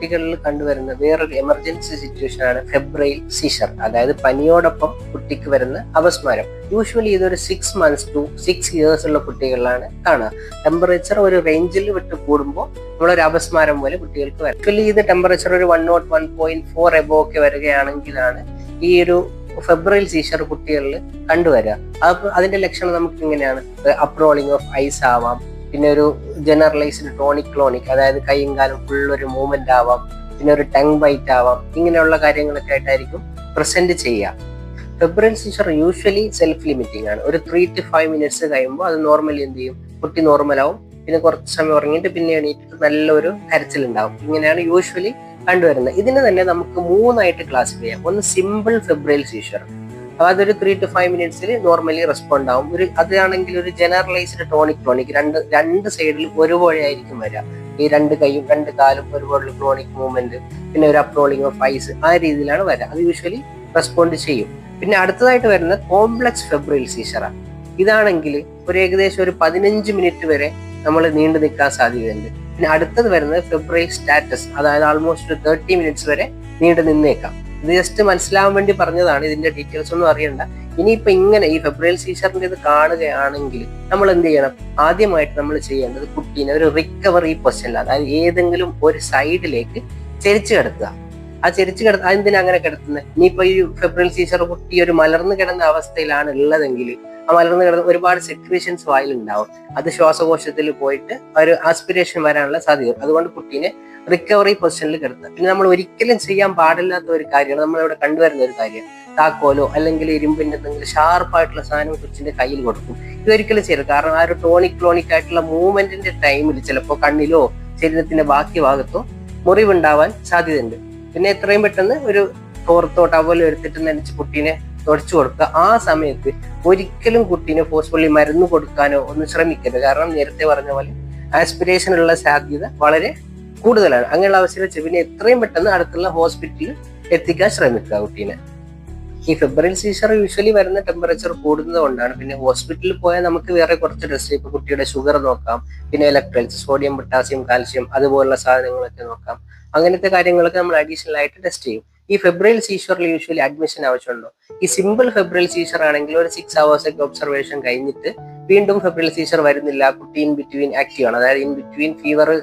കുട്ടികളിൽ കണ്ടുവരുന്ന വേറൊരു എമർജൻസി സിറ്റുവേഷൻ ആണ് ഫെബ്രൈൽ സീഷർ അതായത് പനിയോടൊപ്പം കുട്ടിക്ക് വരുന്ന അപസ്മാരം. യൂഷ്വലി ഇതൊരു six months to six years ഉള്ള കുട്ടികളിലാണ് കാണുക. ടെമ്പറേച്ചർ ഒരു റേഞ്ചിൽ വിട്ട് കൂടുമ്പോൾ നമ്മളൊരു അപസ്മാരം പോലെ കുട്ടികൾക്ക് വരും. ആക്ച്വലി ഇത് ടെമ്പറേച്ചർ ഒരു one nought one point four above ഒക്കെ വരികയാണെങ്കിലാണ് ഈ ഒരു ഫെബ്രുവരി സീഷർ കുട്ടികളിൽ കണ്ടുവരിക. അതിന്റെ ലക്ഷണം നമുക്ക് ഇങ്ങനെയാണ്. അപ്രോളിംഗ് ഓഫ് ഐസ് ആവാം പിന്നെ ഒരു ജനറലൈസ്ഡ് ടോണിക് ക്ലോണിക് അതായത് കൈയും കാലും ഫുൾ ഒരു മൂവ്മെന്റ് ആവാം പിന്നെ ഒരു ടങ് ബൈറ്റ് ആവാം ഇങ്ങനെയുള്ള കാര്യങ്ങളൊക്കെ ആയിട്ടായിരിക്കും പ്രസന്റ് ചെയ്യുക. Febrile seizure usually self limiting ആണ്. ഒരു ത്രീ ടു ഫൈവ് മിനിറ്റ്സ് കഴിയുമ്പോൾ അത് നോർമലി എന്ത് ചെയ്യും? കുട്ടി നോർമലാവും പിന്നെ കുറച്ച് സമയം ഉറങ്ങിയിട്ട് പിന്നെ എണീറ്റ് നല്ലൊരു കരച്ചിലുണ്ടാവും. ഇങ്ങനെയാണ് യൂഷ്വലി കണ്ടുവരുന്നത്. ഇതിന് തന്നെ നമുക്ക് മൂന്നായിട്ട് ക്ലാസിഫൈ ചെയ്യാം. ഒന്ന് സിമ്പിൾ ഫെബ്രൈൽ സീഷർ അപ്പൊ അതൊരു ത്രീ ടു ഫൈവ് മിനിറ്റ്സിൽ നോർമലി റെസ്പോണ്ട് ആവും. ഒരു അതാണെങ്കിൽ ഒരു ജനറലൈസ്ഡ് ടോണിക് ക്ലോണിക് രണ്ട് രണ്ട് സൈഡിൽ ഒരുപോലെ ആയിരിക്കും വരിക. ഈ രണ്ട് കൈയും രണ്ട് കാലും ഒരുപോലെ ക്ലോണിക് മൂവ്മെന്റ് പിന്നെ ഒരു അപ്രോളിംഗ് ഓഫ് ഐസ് ആ രീതിയിലാണ് വരിക. അത് യൂഷ്വലി റെസ്പോണ്ട് ചെയ്യും. പിന്നെ അടുത്തതായിട്ട് വരുന്ന കോംപ്ലക്സ് ഫെബ്രൈൽ സീഷറാണ് ഇതാണെങ്കിൽ ഒരു ഏകദേശം ഒരു പതിനഞ്ച് മിനിറ്റ് വരെ നമ്മൾ നീണ്ടു നിൽക്കാൻ സാധ്യതയുണ്ട്. പിന്നെ അടുത്തത് വരുന്നത് ഫെബ്രിൽ സ്റ്റാറ്റസ് അതായത് ആൾമോസ്റ്റ് ഒരു തേർട്ടി മിനിറ്റ്സ് വരെ നീണ്ടു നിന്നേക്കാം. ഇത് ജസ്റ്റ് മനസ്സിലാവാൻ വേണ്ടി പറഞ്ഞതാണ് ഇതിന്റെ ഡീറ്റെയിൽസ് ഒന്നും അറിയണ്ട. ഇനിയിപ്പോ ഇങ്ങനെ ഈ ഫെബ്രുവരി സീസറിന്റെ ഇത് കാണുകയാണെങ്കിൽ നമ്മൾ എന്ത് ചെയ്യണം? ആദ്യമായിട്ട് നമ്മൾ ചെയ്യേണ്ടത് കുട്ടീനെ ഒരു റിക്കവറി പൊസിഷനിൽ അതായത് ഏതെങ്കിലും ഒരു സൈഡിലേക്ക് ചരിച്ചു കിടത്തുക ആ ചെരിച്ചു കിടത്ത അതെന്തിനാ അങ്ങനെ കിടത്തുന്നത് ഇനിയിപ്പോ ഈ ഫെബ്രുവൽ സീസർ കുട്ടി ഒരു മലർന്നു കിടന്ന അവസ്ഥയിലാണ് ഉള്ളതെങ്കിൽ ആ മലർന്നു കിടന്ന് ഒരുപാട് സെക്രീഷൻസ് വായിലുണ്ടാവും. അത് ശ്വാസകോശത്തിൽ പോയിട്ട് ഒരു ആസ്പിരേഷൻ വരാനുള്ള സാധ്യത അതുകൊണ്ട് കുട്ടീനെ റിക്കവറി പൊസിഷനിൽ കിടത്തുക. പിന്നെ നമ്മൾ ഒരിക്കലും ചെയ്യാൻ പാടില്ലാത്ത ഒരു കാര്യമാണ് നമ്മളിവിടെ കണ്ടുവരുന്ന ഒരു കാര്യം. താക്കോലോ അല്ലെങ്കിൽ ഇരുമ്പിന്റെ എന്തെങ്കിലും ഷാർപ്പായിട്ടുള്ള സാധനം കൊച്ചിന്റെ കയ്യിൽ കൊടുക്കും. ഇതൊരിക്കലും ചെയ്യരുത്. കാരണം ആ ഒരു ടോണിക് ക്ലോണിക് ആയിട്ടുള്ള മൂവ്മെന്റിന്റെ ടൈമിൽ ചിലപ്പോൾ കണ്ണിലോ ശരീരത്തിന്റെ ബാക്കി ഭാഗത്തോ മുറിവുണ്ടാവാൻ സാധ്യതയുണ്ട്. പിന്നെ എത്രയും പെട്ടെന്ന് ഒരു പുറത്തോട്ട് അതുപോലെ എടുത്തിട്ട് നനച്ച് കുട്ടീനെ തുടച്ചു കൊടുക്കുക. ആ സമയത്ത് ഒരിക്കലും കുട്ടീനെ ഫോഴ്സ്ഫുള്ളി മരുന്ന് കൊടുക്കാനോ ഒന്നും ശ്രമിക്കരുത്. കാരണം നേരത്തെ പറഞ്ഞ പോലെ ആസ്പിരേഷൻ ഉള്ള സാധ്യത വളരെ കൂടുതലാണ്. അങ്ങനെയുള്ള അവസ്ഥയിൽ വെച്ച് പിന്നെ എത്രയും പെട്ടെന്ന് അടുത്തുള്ള ഹോസ്പിറ്റലിൽ എത്തിക്കാൻ ശ്രമിക്കുക കുട്ടീനെ. ഈ ഫെബ്രുവരി സീസർ യൂഷ്വലി വരുന്ന ടെമ്പറേച്ചർ കൂടുന്നത് കൊണ്ടാണ്. പിന്നെ ഹോസ്പിറ്റലിൽ പോയാൽ നമുക്ക് വേറെ കുറച്ച് ടെസ്റ്റ് ഇപ്പൊ കുട്ടിയുടെ ഷുഗർ നോക്കാം. പിന്നെ ഇലക്ട്രോൾസ് സോഡിയം പൊട്ടാസ്യം കാൽസ്യം അതുപോലുള്ള സാധനങ്ങളൊക്കെ നോക്കാം. അങ്ങനത്തെ കാര്യങ്ങളൊക്കെ നമ്മൾ അഡീഷണൽ ആയിട്ട് ടെസ്റ്റ് ചെയ്യും. ഈ ഫെബ്രുവരി സീഷറിൽ യൂഷ്വലി അഡ്മിഷൻ ആവശ്യമുണ്ടോ? ഈ സിമ്പിൾ ഫെബ്രുവരി സീഷർ ആണെങ്കിൽ ഒരു സിക്സ് അവേഴ്സ് ഒക്കെ ഒബ്സർവേഷൻ കഴിഞ്ഞിട്ട് വീണ്ടും ഫെബ്രുവരി സീഷർ വരുന്നില്ല. കുട്ടി ഇൻ ബിറ്റ്വീൻ ആക്റ്റീവ് ആണ്. അതായത് ഇൻ ബിറ്റ്വീൻ ഫീവർ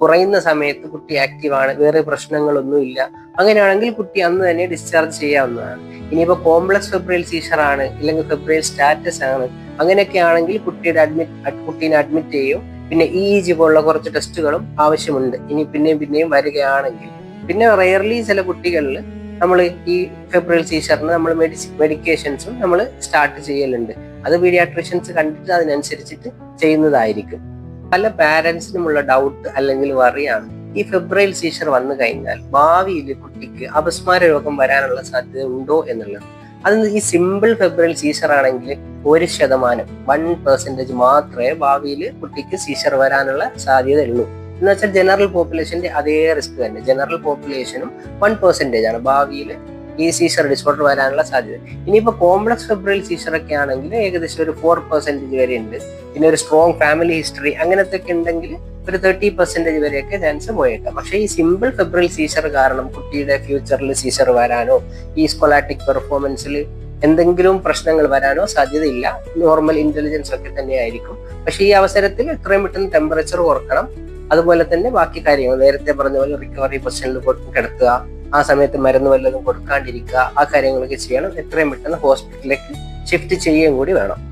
കുറയുന്ന സമയത്ത് കുട്ടി ആക്റ്റീവ് ആണ് വേറെ പ്രശ്നങ്ങളൊന്നും ഇല്ല. അങ്ങനെയാണെങ്കിൽ കുട്ടി അന്ന് തന്നെ ഡിസ്ചാർജ് ചെയ്യാവുന്നതാണ്. ഇനിയിപ്പോ കോംപ്ലക്സ് ഫെബ്രൈൽ സീഷർ ആണ് ഇല്ലെങ്കിൽ ഫെബ്രൈൽ സ്റ്റാറ്റസ് ആണ് അങ്ങനെയൊക്കെ ആണെങ്കിൽ കുട്ടിയുടെ അഡ്മിറ്റ് കുട്ടീനെ അഡ്മിറ്റ് ചെയ്യും. പിന്നെ ഇ ഇ ജി പോലുള്ള കുറച്ച് ടെസ്റ്റുകളും ആവശ്യമുണ്ട്. ഇനി പിന്നെയും പിന്നെയും വരികയാണെങ്കിൽ പിന്നെ റെയർലി ചില കുട്ടികളിൽ നമ്മൾ ഈ ഫെബ്രൈൽ സീഷറിന് നമ്മൾ മെഡിസി മെഡിക്കേഷൻസും നമ്മൾ സ്റ്റാർട്ട് ചെയ്യലുണ്ട്. അത് പീഡിയാട്രീഷ്യൻസ് കണ്ടിട്ട് അതിനനുസരിച്ചിട്ട് ചെയ്യുന്നതായിരിക്കും. പല പാരൻസിനുമുള്ള ഡൗട്ട് അല്ലെങ്കിൽ വറിയാണ് ഈ ഫെബ്രൈൽ സീഷർ വന്നു കഴിഞ്ഞാൽ ഭാവിയിൽ കുട്ടിക്ക് അപസ്മാര രോഗം വരാനുള്ള സാധ്യത ഉണ്ടോ എന്നുള്ളത്. അത് ഈ സിമ്പിൾ ഫെബ്രൈൽ സീഷർ ആണെങ്കിൽ ഒരു ശതമാനം വൺ പെർസെന്റേജ് മാത്രമേ ഭാവിയിൽ കുട്ടിക്ക് സീഷർ വരാനുള്ള സാധ്യത ഉള്ളൂ. എന്ന് വെച്ചാൽ ജനറൽ പോപ്പുലേഷന്റെ അതേ റിസ്ക് തന്നെ. ജനറൽ പോപ്പുലേഷനും വൺ പെർസെന്റേജ് ആണ്. ഭാവിയിൽ ഈ സീസർ ഡിസോർഡർ വരാനുള്ള സാധ്യത. ഇനിയിപ്പോ കോംപ്ലക്സ് ഫെബ്രിൽ സീസർ ഒക്കെ ആണെങ്കിൽ ഏകദേശം ഒരു ഫോർ പെർസെന്റേജ് വരെ ഉണ്ട്. പിന്നെ ഒരു സ്ട്രോങ് ഫാമിലി ഹിസ്റ്ററി അങ്ങനത്തെ ഒക്കെ ഉണ്ടെങ്കിൽ ഒരു തേർട്ടി പെർസെന്റേജ് വരെയൊക്കെ ചാൻസ് പോയേക്കാം. പക്ഷേ ഈ സിമ്പിൾ ഫെബ്രിൽ സീസർ കാരണം കുട്ടിയുടെ ഫ്യൂച്ചറിൽ സീസർ വരാനോ ഈ സ്കോളാറ്റിക് പെർഫോമൻസിൽ എന്തെങ്കിലും പ്രശ്നങ്ങൾ വരാനോ സാധ്യതയില്ല. നോർമൽ ഇന്റലിജൻസ് ഒക്കെ തന്നെയായിരിക്കും പക്ഷേ ഈ അവസരത്തിൽ എത്രയും പെട്ടെന്ന് ടെമ്പറേച്ചർ കുറക്കണം. അതുപോലെ തന്നെ ബാക്കി കാര്യങ്ങൾ. നേരത്തെ പറഞ്ഞ പോലെ റിക്കവറി പൊസിഷനിൽ കിടത്തുക ആ സമയത്ത് മരുന്ന് വല്ലതും കൊടുക്കാണ്ടിരിക്കുക ആ കാര്യങ്ങളൊക്കെ ചെയ്യണം. എത്രയും പെട്ടെന്ന് ഹോസ്പിറ്റലിലേക്ക് ഷിഫ്റ്റ് ചെയ്യുകയും കൂടി വേണം.